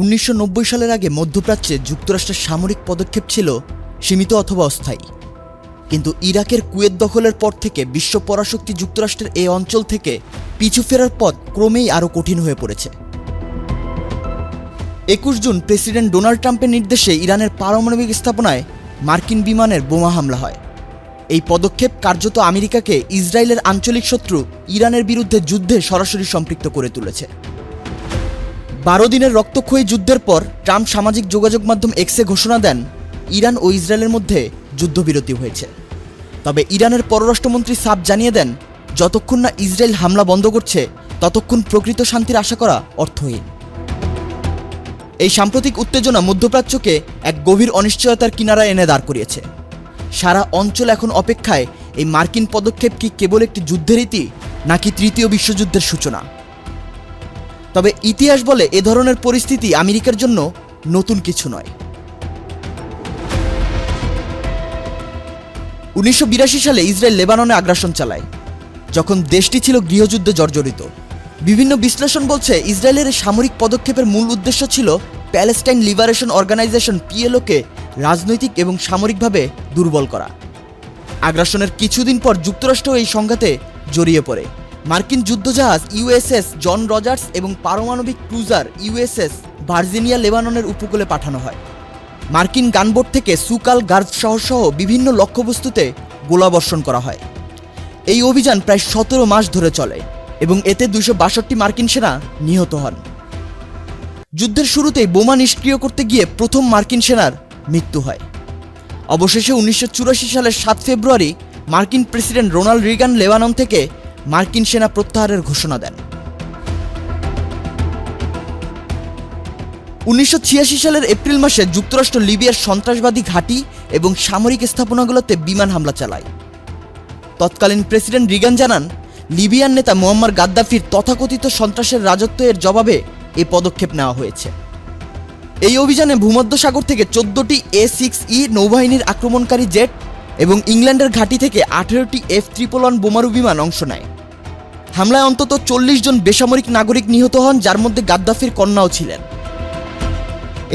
উনিশশো নব্বই সালের আগে মধ্যপ্রাচ্যে যুক্তরাষ্ট্রের সামরিক পদক্ষেপ ছিল সীমিত অথবা অস্থায়ী। কিন্তু ইরাকের কুয়েত দখলের পর থেকে বিশ্ব পরাশক্তি যুক্তরাষ্ট্রের এই অঞ্চল থেকে পিছু ফেরার পথ ক্রমেই আরও কঠিন হয়ে পড়েছে। একুশ জুন প্রেসিডেন্ট ডোনাল্ড ট্রাম্পের নির্দেশে ইরানের পারমাণবিক স্থাপনায় মার্কিন বিমানের বোমা হামলা হয়। এই পদক্ষেপ কার্যত আমেরিকাকে ইসরায়েলের আঞ্চলিক শত্রু ইরানের বিরুদ্ধে যুদ্ধে সরাসরি সম্পৃক্ত করে তুলেছে। বারো দিনের রক্তক্ষয়ী যুদ্ধের পর ট্রাম্প সামাজিক যোগাযোগ মাধ্যম এক্সে ঘোষণা দেন, ইরান ও ইসরায়েলের মধ্যে যুদ্ধবিরতি হয়েছে। তবে ইরানের পররাষ্ট্রমন্ত্রী সাব জানিয়ে দেন, যতক্ষণ না ইসরায়েল হামলা বন্ধ করছে, ততক্ষণ প্রকৃত শান্তির আশা করা অর্থহীন। এই সাম্প্রতিক উত্তেজনা মধ্যপ্রাচ্যকে এক গভীর অনিশ্চয়তার কিনারা এনে দাঁড় করিয়েছে। সারা অঞ্চল এখন অপেক্ষায় এই মার্কিন পদক্ষেপ কি কেবল একটি যুদ্ধের ইতি নাকি তৃতীয় বিশ্বযুদ্ধের সূচনা? তবে ইতিহাস বলে এ ধরনের পরিস্থিতি আমেরিকার জন্য নতুন কিছু নয়। উনিশশো সালে ইসরায়েল লেবাননে আগ্রাসন চালায়। যখন দেশটি ছিল গৃহযুদ্ধে জর্জরিত। বিভিন্ন বিশ্লেষণ বলছে ইসরায়েলের সামরিক পদক্ষেপের মূল উদ্দেশ্য ছিল প্যালেস্টাইন লিবারেশন অর্গানাইজেশন পিএলওকে রাজনৈতিক এবং সামরিকভাবে দুর্বল করা। আগ্রাসনের কিছুদিন পর যুক্তরাষ্ট্র এই সংঘাতে জড়িয়ে পড়ে। মার্কিন যুদ্ধজাহাজ ইউএসএস জন রজার্স এবং পারমাণবিক ক্রুজার ইউএসএস ভার্জিনিয়া লেবাননের উপকূলে পাঠানো হয়। মার্কিন গানবোট থেকে সুকাল গার্জ শহর সহ বিভিন্ন লক্ষ্যবস্তুতে গোলাবর্ষণ করা হয়। এই অভিযান প্রায় সতেরো মাস ধরে চলে এবং এতে দুশো বাষট্টি মার্কিন সেনা নিহত হন। যুদ্ধের শুরুতেই বোমা নিষ্ক্রিয় করতে গিয়ে প্রথম মার্কিন সেনার মৃত্যু হয়। অবশেষে উনিশশো চুরাশি সালের সাত ফেব্রুয়ারি মার্কিন প্রেসিডেন্ট রোনাল্ড রিগান লেবানন থেকে মার্কিন সেনা প্রত্যাহারের ঘোষণা দেন। উনিশশো ছিয়াশি সালের এপ্রিল মাসে যুক্তরাষ্ট্র লিবিয়ার সন্ত্রাসবাদী ঘাঁটি এবং সামরিক স্থাপনাগুলোতে বিমান হামলা চালায়। তৎকালীন প্রেসিডেন্ট রিগান জানান, লিবিয়ার নেতা মোহাম্মদ গাদ্দাফির তথাকথিত সন্ত্রাসের রাজত্ব এর জবাবে এ পদক্ষেপ নেওয়া হয়েছে। এই অভিযানে ভূমধ্যসাগর থেকে চোদ্দটি এ সিক্স ই নৌবাহিনীর আক্রমণকারী জেট এবং ইংল্যান্ডের ঘাঁটি থেকে আঠেরোটি এফ ত্রিপল ওয়ান বোমারু বিমান অংশ নেয়। হামলায় অন্তত চল্লিশ জন বেসামরিক নাগরিক নিহত হন, যার মধ্যে গাদ্দাফির কন্যাও ছিলেন।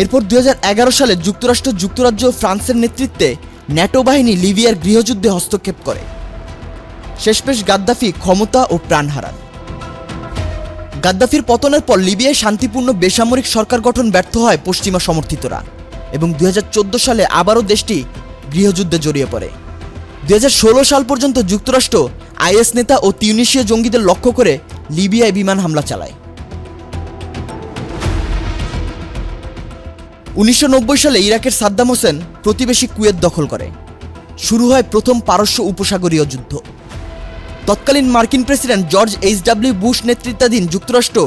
এরপর দু হাজার এগারো সালে যুক্তরাষ্ট্র, যুক্তরাজ্য ও ফ্রান্সের নেতৃত্বে ন্যাটো বাহিনী লিবিয়ার গৃহযুদ্ধে হস্তক্ষেপ করে। শেষমেশ গাদ্দাফি ক্ষমতা ও প্রাণ হারান। গাদ্দাফির পতনের পর লিবিয়ায় শান্তিপূর্ণ বেসামরিক সরকার গঠন ব্যর্থ হয় পশ্চিমা সমর্থিতরা এবং দু হাজার চোদ্দ সালে আবারও দেশটি গৃহযুদ্ধে জড়িয়ে পড়ে। দুই হাজার ষোলো সাল পর্যন্ত যুক্তরাষ্ট্র, আইএস নেতা ও তিউনিশীয় জঙ্গিদের লক্ষ্য করে লিবিয়ায় বিমান হামলা চালায়। উনিশশো নব্বই সালে ইরাকের সাদ্দাম হোসেন প্রতিবেশী কুয়েত দখল করে। শুরু হয় প্রথম পারস্য উপসাগরীয় যুদ্ধ। তৎকালীন মার্কিন president George H W Bush নেতৃত্বাধীন যুক্তরাষ্ট্র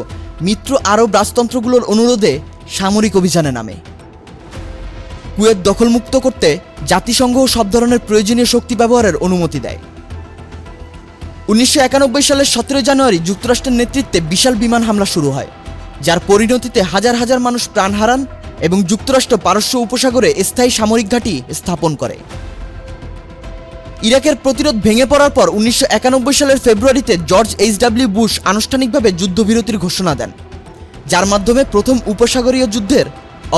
মিত্র আরব রাজতন্ত্রগুলোর অনুরোধে সামরিক অভিযানে নামে। কুয়েত দখলমুক্ত করতে জাতিসংঘ সব ধরনের প্রয়োজনীয় শক্তি ব্যবহারের অনুমতি দেয়। উনিশশো একানব্বই সালের সতেরো জানুয়ারি যুক্তরাষ্ট্রের নেতৃত্বে বিশাল বিমান হামলা শুরু হয়, যার পরিণতিতে হাজার হাজার মানুষ প্রাণ হারান এবং যুক্তরাষ্ট্র পারস্য উপসাগরে স্থায়ী সামরিক ঘাঁটি স্থাপন করে। ইরাকের প্রতিরোধ ভেঙে পড়ার পর উনিশশো একানব্বই সালের ফেব্রুয়ারিতে জর্জ এইচ ডাব্লিউ বুশ আনুষ্ঠানিকভাবে যুদ্ধবিরতির ঘোষণা দেন, যার মাধ্যমে প্রথম উপসাগরীয় যুদ্ধের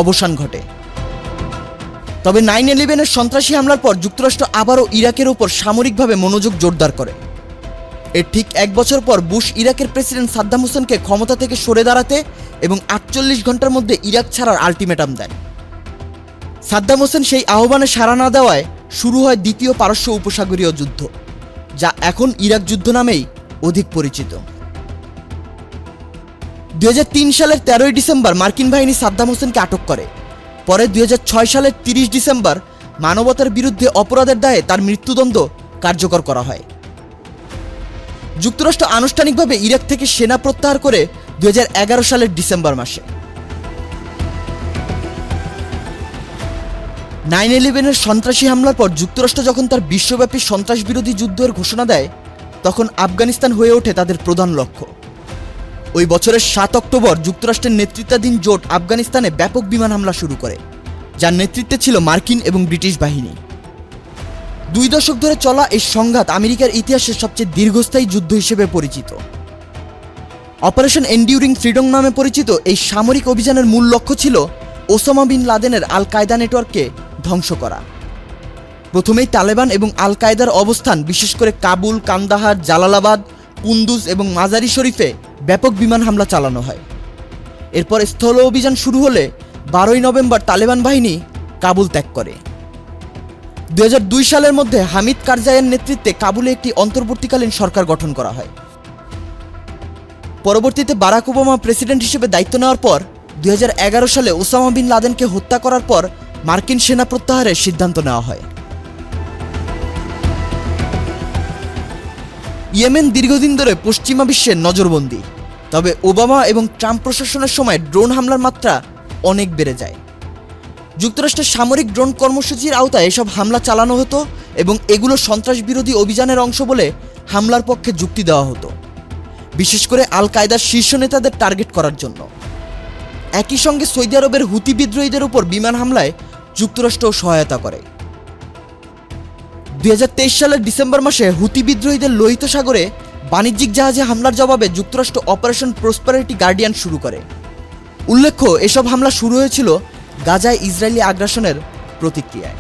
অবসান ঘটে। তবে নাইন ইলেভেনের সন্ত্রাসী হামলার পর যুক্তরাষ্ট্র আবারও ইরাকের উপর সামরিকভাবে মনোযোগ জোরদার করে। এর ঠিক এক বছর পর বুশ ইরাকের প্রেসিডেন্ট সাদ্দাম হোসেনকে ক্ষমতা থেকে সরে দাঁড়াতে এবং আটচল্লিশ ঘণ্টার মধ্যে ইরাক ছাড়ার আলটিমেটাম দেন সাদ্দাম হোসেন সেই আহ্বানে সাড়া না দেওয়ায় শুরু হয় দ্বিতীয় পারস্য উপসাগরীয় যুদ্ধ, যা এখন ইরাক যুদ্ধ নামেই অধিক পরিচিত। দু হাজার তিন সালের তেরোই ডিসেম্বর মার্কিন বাহিনী সাদ্দাম হোসেনকে আটক করে। পরে দুই হাজার ছয় সালের তিরিশ ডিসেম্বর মানবতার বিরুদ্ধে অপরাধের দায়ে তার মৃত্যুদণ্ড কার্যকর করা হয়। যুক্তরাষ্ট্র আনুষ্ঠানিকভাবে ইরাক থেকে সেনা প্রত্যাহার করে দুই হাজার এগারো সালের ডিসেম্বর মাসে। নাইন ইলেভেনের সন্ত্রাসী হামলার পর যুক্তরাষ্ট্র যখন তার বিশ্বব্যাপী সন্ত্রাস বিরোধী যুদ্ধের ঘোষণা দেয়, তখন আফগানিস্তান হয়ে ওঠে তাদের প্রধান লক্ষ্য। ওই বছরের সাত অক্টোবর যুক্তরাষ্ট্রের নেতৃত্বাধীন জোট আফগানিস্তানে ব্যাপক বিমান হামলা শুরু করে, যার নেতৃত্বে ছিল মার্কিন এবং ব্রিটিশ বাহিনী। দুই দশক ধরে চলা এই সংঘাত আমেরিকার ইতিহাসের সবচেয়ে দীর্ঘস্থায়ী যুদ্ধ হিসেবে পরিচিত। অপারেশন এন্ডিউরিং ফ্রিডম নামে পরিচিত এই সামরিক অভিযানের মূল লক্ষ্য ছিল ওসামা বিন লাদেনের আল কায়দা নেটওয়ার্ককে ধ্বংস করা। প্রথমেই তালেবান এবং আল কায়দার অবস্থান, বিশেষ করে কাবুল, কান্দাহার, জালালাবাদ, কুন্দুজ এবং মাজারি শরীফে ব্যাপক বিমান হামলা চালানো হয়। এরপর স্থল অভিযান শুরু হলে বারোই নভেম্বর তালেবান বাহিনী কাবুল ত্যাগ করে। দুই হাজার দুই সালের মধ্যে হামিদ কারজাইয়ের নেতৃত্বে কাবুলে একটি অন্তর্বর্তীকালীন সরকার গঠন করা হয়। পরবর্তীতে বারাক ওবামা প্রেসিডেন্ট হিসেবে দায়িত্ব নেওয়ার পর দুই হাজার এগারো সালে ওসামা বিন লাদেনকে হত্যা করার পর মার্কিন সেনা প্রত্যাহারের সিদ্ধান্ত নেওয়া হয়। ইয়েমেন দীর্ঘদিন ধরে পশ্চিমা বিশ্বের নজরবন্দি। তবে ওবামা এবং ট্রাম্প প্রশাসনের সময় ড্রোন হামলার মাত্রা অনেক বেড়ে যায়। যুক্তরাষ্ট্রের সামরিক ড্রোন কর্মসূচির আওতায় এসব হামলা চালানো হতো এবং এগুলো সন্ত্রাস বিরোধী অভিযানের অংশ বলে হামলার পক্ষে যুক্তি দেওয়া হতো। বিশেষ করে আল কায়দার শীর্ষ নেতাদের টার্গেট করার জন্য। একই সঙ্গে সৌদি আরবের হুতি বিদ্রোহীদের উপর বিমান হামলায় যুক্তরাষ্ট্র সহায়তা করে। দুই হাজার তেইশ সালের ডিসেম্বর মাসে হুতি বিদ্রোহীদের লোহিত সাগরে বাণিজ্যিক জাহাজে হামলার জবাবে যুক্তরাষ্ট্র অপারেশন প্রসপারিটি গার্ডিয়ান শুরু করে। উল্লেখ্য, এসব হামলা শুরু হয়েছিল গাজায় ইসরায়েলি আগ্রাসনের প্রতিক্রিয়ায়।